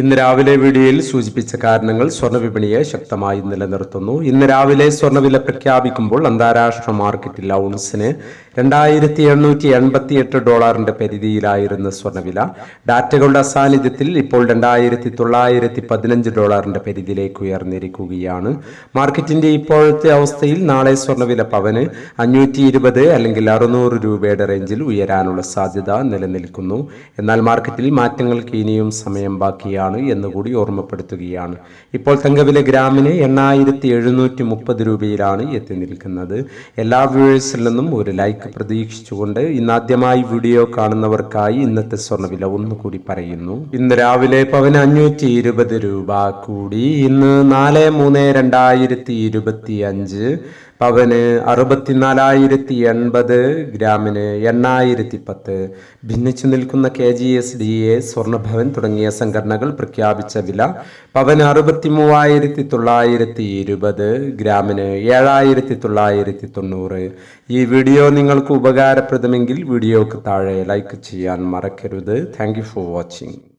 ഇന്ന് രാവിലെ വീഡിയോയിൽ സൂചിപ്പിച്ച കാരണങ്ങൾ സ്വർണവിപണിയെ ശക്തമായി നിലനിർത്തുന്നു. ഇന്ന് രാവിലെ സ്വർണവില പ്രഖ്യാപിക്കുമ്പോൾ അന്താരാഷ്ട്ര മാർക്കറ്റിൽ ഔൺസിന് രണ്ടായിരത്തി എണ്ണൂറ്റി എൺപത്തി എട്ട് ഡോളറിന്റെ പരിധിയിലായിരുന്ന സ്വർണവില ഡാറ്റകളുടെ അസാന്നിധ്യത്തിൽ ഇപ്പോൾ രണ്ടായിരത്തി തൊള്ളായിരത്തി പതിനഞ്ച് ഡോളറിന്റെ പരിധിയിലേക്ക് ഉയർന്നിരിക്കുകയാണ്. മാർക്കറ്റിന്റെ ഇപ്പോഴത്തെ അവസ്ഥയിൽ നാളെ സ്വർണവില പവന് അഞ്ഞൂറ്റി ഇരുപത് അല്ലെങ്കിൽ അറുന്നൂറ് രൂപയുടെ റേഞ്ചിൽ ഉയരാനുള്ള സാധ്യത നിലനിൽക്കുന്നു. എന്നാൽ മാർക്കറ്റിൽ മാറ്റങ്ങൾക്ക് ഇനിയും സമയം ബാക്കിയാണ്. എന്നുകൂടി ഓർമ്മപ്പെടുത്തുകയാണ്. ഇപ്പോൾ തങ്കവില ഗ്രാമിന് എണ്ണായിരത്തി എഴുന്നൂറ്റി മുപ്പത് രൂപയിലാണ് എത്തി നിൽക്കുന്നത്. എല്ലാ വ്യൂവേഴ്സിൽ നിന്നും ഒരു ലൈക്ക് പ്രതീക്ഷിച്ചുകൊണ്ട് ഇന്ന് ആദ്യമായി വീഡിയോ കാണുന്നവർക്കായി ഇന്നത്തെ സ്വർണവില ഒന്നുകൂടി പറയുന്നു. ഇന്ന് രാവിലെ പവന് അഞ്ഞൂറ്റി ഇരുപത് രൂപ കൂടി. ഇന്ന് നാല് മൂന്ന് രണ്ടായിരത്തി ഇരുപത്തി അഞ്ച് പവന് അറുപത്തിനാലായിരത്തി എൺപത് ഗ്രാമിന് എണ്ണായിരത്തി പത്ത് ഭിന്നിച്ചു നിൽക്കുന്ന K G S D A സ്വർണഭവൻ തുടങ്ങിയ സംഘടനകൾ പ്രഖ്യാപിച്ച വില പവന് അറുപത്തി മൂവായിരത്തി തൊള്ളായിരത്തി ഇരുപത് ഗ്രാമിന് ഏഴായിരത്തി തൊള്ളായിരത്തി തൊണ്ണൂറ് ഈ വീഡിയോ നിങ്ങൾക്ക് ഉപകാരപ്രദമെങ്കിൽ വീഡിയോക്ക് താഴെ ലൈക്ക് ചെയ്യാൻ മറക്കരുത്. Thank for watching.